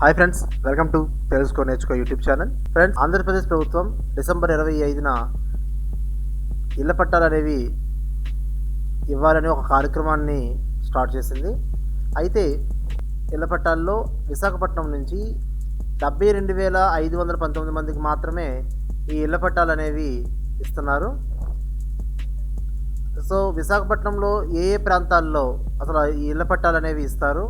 Hi friends welcome to తెలుసుకో నేర్చుకో YouTube channel. Friends Andhra Pradesh ప్రభుత్వం డిసెంబర్ ఇరవై ఐదున ఇళ్ళ పట్టాలు అనేవి ఇవ్వాలని ఒక కార్యక్రమాన్ని స్టార్ట్ చేసింది. అయితే ఇళ్ళ పట్టాల్లో విశాఖపట్నం నుంచి డెబ్బై రెండు వేల ఐదు వందల పంతొమ్మిది మందికి మాత్రమే ఈ ఇళ్ళ పట్టాలు అనేవి ఇస్తున్నారు. సో విశాఖపట్నంలో ఏ ఏ ప్రాంతాల్లో అసలు ఈ ఇళ్ళ పట్టాలు అనేవి ఇస్తారు?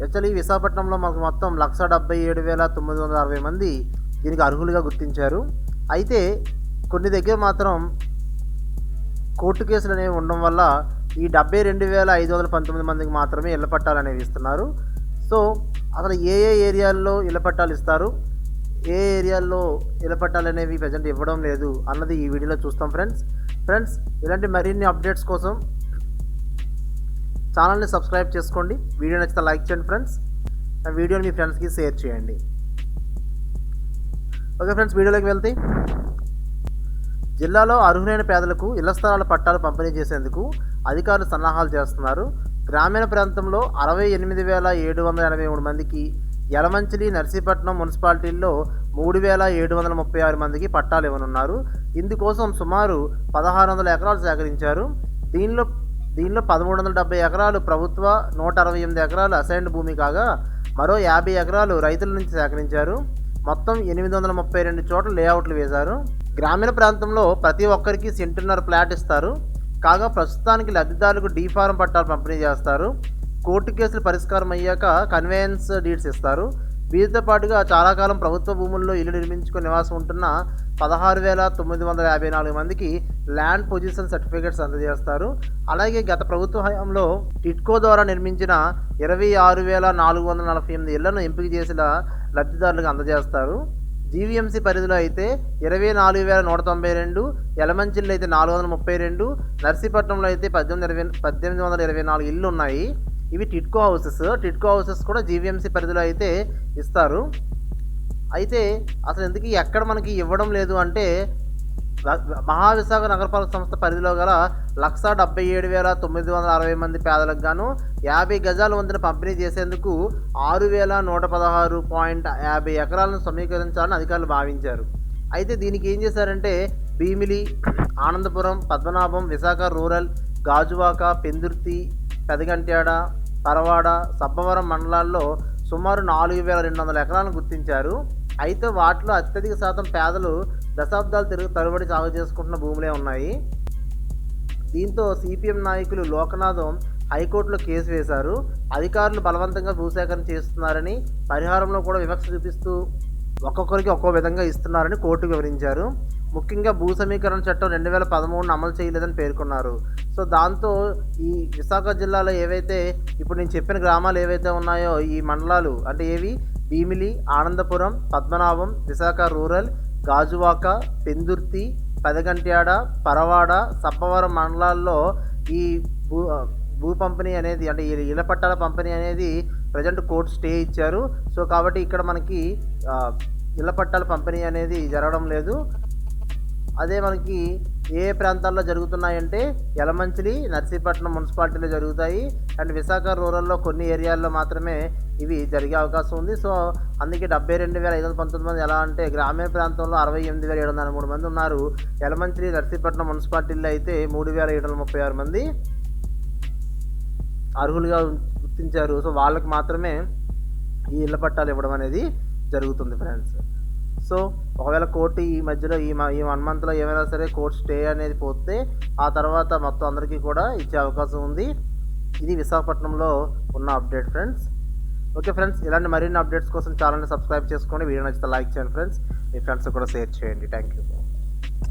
యాక్చువల్లీ విశాఖపట్నంలో మనకు మొత్తం లక్ష డెబ్బై ఏడు వేల తొమ్మిది వందల అరవై మంది దీనికి అర్హులుగా గుర్తించారు. అయితే కొన్ని దగ్గర మాత్రం కోర్టు కేసులు అనేవి ఉండడం వల్ల ఈ డెబ్బై రెండు వేల ఐదు వందల పంతొమ్మిది మందికి మాత్రమే ఇళ్ళ పట్టాలు అనేవి ఇస్తున్నారు. సో అసలు ఏ ఏ ఏరియాల్లో ఇళ్ళ పట్టాలు ఇస్తారు? ఏ ఏరియాల్లో ఇళ్ళ పట్టాలు అనేవి ప్రజెంట్ ఇవ్వడం లేదు అన్నది ఈ వీడియోలో చూస్తాం ఫ్రెండ్స్. ఫ్రెండ్స్ ఇలాంటి మరిన్ని అప్డేట్స్ కోసం ఛానల్ని సబ్స్క్రైబ్ చేసుకోండి. వీడియో నచ్చితే లైక్ చేయండి ఫ్రెండ్స్. వీడియోని మీ ఫ్రెండ్స్కి షేర్ చేయండి. ఓకే ఫ్రెండ్స్ వీడియోలోకి వెళ్తే జిల్లాలో అర్హులైన పేదలకు ఇళ్ళ స్థలాల పట్టాలు పంపిణీ చేసేందుకు అధికారులు సన్నాహాలు చేస్తున్నారు. గ్రామీణ ప్రాంతంలో అరవై ఎనిమిది వేల ఏడు వందల ఎనభై మూడు మందికి యలమంచిలి నర్సీపట్నం మున్సిపాలిటీల్లో మూడు వేల ఏడు వందల ముప్పై ఆరు మందికి పట్టాలు ఇవ్వనున్నారు. ఇందుకోసం సుమారు పదహారు వందల ఎకరాలు సేకరించారు. దీనిలో దీనిలో పదమూడు వందల డెబ్బై ఎకరాలు ప్రభుత్వ నూట అరవై ఎనిమిది ఎకరాలు అసైన్డ్ భూమి కాగా మరో యాభై ఎకరాలు రైతుల నుంచి సేకరించారు. మొత్తం ఎనిమిది వందల ముప్పై రెండు చోట్ల లేఅవుట్లు వేశారు. గ్రామీణ ప్రాంతంలో ప్రతి ఒక్కరికి సెంటున్నర ప్లాట్ ఇస్తారు. కాగా ప్రస్తుతానికి లబ్ధిదారులకు డీ ఫారం పట్టాలు పంపిణీ చేస్తారు. కోర్టు కేసులు పరిష్కారం అయ్యాక కన్వేయన్స్ డీడ్స్ ఇస్తారు. వీరితో పాటుగా చాలా కాలం ప్రభుత్వ భూముల్లో ఇల్లు నిర్మించుకుని నివాసం ఉంటున్న పదహారు వేల తొమ్మిది వందల యాభై నాలుగు మందికి ల్యాండ్ పొజిషన్ సర్టిఫికేట్స్ అందజేస్తారు. అలాగే గత ప్రభుత్వ హయాంలో టిట్కో ద్వారా నిర్మించిన ఇరవై ఆరు వేల నాలుగు వందల నలభై ఎనిమిది ఇళ్ళను ఎంపిక చేసిన లబ్ధిదారులకు అందజేస్తారు. జీవీఎంసీ పరిధిలో అయితే ఇరవై నాలుగు వేల నూట తొంభై రెండు ఎలమంచిల్లో అయితే నాలుగు వందల ముప్పై రెండు నర్సీపట్నంలో అయితే పద్దెనిమిది ఇరవై పద్దెనిమిది వందల ఇరవై నాలుగు ఇళ్ళు ఉన్నాయి. ఇవి టిట్కో హౌసెస్. టిట్కో హౌసెస్ కూడా జీవీఎంసీ పరిధిలో అయితే ఇస్తారు. అయితే అసలు ఎందుకు ఎక్కడ మనకి ఇవ్వడం లేదు అంటే మహావిశాఖ నగరపాలక సంస్థ పరిధిలో గల లక్ష డెబ్బై ఏడు వేల తొమ్మిది వందల అరవై మంది పేదలకు గాను యాభై గజాల వంతున పంపిణీ చేసేందుకు ఆరు వేల నూట పదహారు పాయింట్ యాభై ఎకరాలను సమీకరించాలని అధికారులు భావించారు. అయితే దీనికి ఏం చేశారంటే భీమిలి ఆనందపురం పద్మనాభం విశాఖ రూరల్ గాజువాక పెందుర్తి పెదగంట్యాడ పరవాడ సబ్బవరం మండలాల్లో సుమారు నాలుగు వేల రెండు వందల ఎకరాలను గుర్తించారు. అయితే వాటిలో అత్యధిక శాతం పేదలు దశాబ్దాలు తిరుగు తరబడి సాగు చేసుకుంటున్న భూములే ఉన్నాయి. దీంతో సిపిఎం నాయకులు లోకనాథం హైకోర్టులో కేసు వేశారు. అధికారులు బలవంతంగా భూసేకరణ చేస్తున్నారని పరిహారంలో కూడా వివక్ష చూపిస్తూ ఒక్కొక్కరికి ఒక్కో విధంగా ఇస్తున్నారని కోర్టు వివరించారు. ముఖ్యంగా భూ సమీకరణ చట్టం రెండు వేల పదమూడును అమలు చేయలేదని పేర్కొన్నారు. సో దాంతో ఈ విశాఖ జిల్లాలో ఏవైతే ఇప్పుడు నేను చెప్పిన గ్రామాలు ఏవైతే ఉన్నాయో ఈ మండలాలు అంటే ఏవి? భీమిలి ఆనందపురం పద్మనాభం విశాఖ రూరల్ గాజువాక పెందుర్తి పెదగంట్యాడ పరవాడ సప్పవరం మండలాల్లో ఈ భూ భూ పంపిణీ అనేది అంటే ఈ ఇళ్ళ పట్టాల పంపిణీ అనేది ప్రజెంట్ కోర్టు స్టే ఇచ్చారు. సో కాబట్టి ఇక్కడ మనకి ఇళ్ళ పట్టాల పంపిణీ అనేది జరగడం లేదు. అదే మనకి ఏ ఏ ప్రాంతాల్లో జరుగుతున్నాయంటే యలమంచిలి నర్సీపట్నం మున్సిపాలిటీలో జరుగుతాయి. అండ్ విశాఖ రూరల్లో కొన్ని ఏరియాల్లో మాత్రమే ఇవి జరిగే అవకాశం ఉంది. సో అందుకే డెబ్బై రెండు వేల ఐదు వందల పంతొమ్మిది మంది ఎలా అంటే గ్రామీణ ప్రాంతంలో అరవై ఎనిమిది వేల ఏడు వందల మూడు మంది ఉన్నారు. యలమంచిలి నర్సీపట్నం మున్సిపాలిటీలో అయితే మూడు వేల ఏడు వందల ముప్పై ఆరు మంది అర్హులుగా గుర్తించారు. సో వాళ్ళకి మాత్రమే ఈ ఇళ్ళ పట్టాలు ఇవ్వడం అనేది జరుగుతుంది ఫ్రెండ్స్ సో ఒకవేళ కోర్టు ఈ మధ్యలో ఈ ఈ వన్ మంత్లో ఏమైనా సరే కోర్టు స్టే అనేది పోతే ఆ తర్వాత మొత్తం అందరికీ కూడా ఇచ్చే అవకాశం ఉంది. ఇది విశాఖపట్నంలో ఉన్న అప్డేట్ ఫ్రెండ్స్ ఓకే ఫ్రెండ్స్ ఇలాంటి మరిన్ని అప్డేట్స్ కోసం ఛానల్ని సబ్స్క్రైబ్ చేసుకోండి. వీడియో నచ్చితే లైక్ చేయండి ఫ్రెండ్స్ మీ ఫ్రెండ్స్ కూడా షేర్ చేయండి. Thank you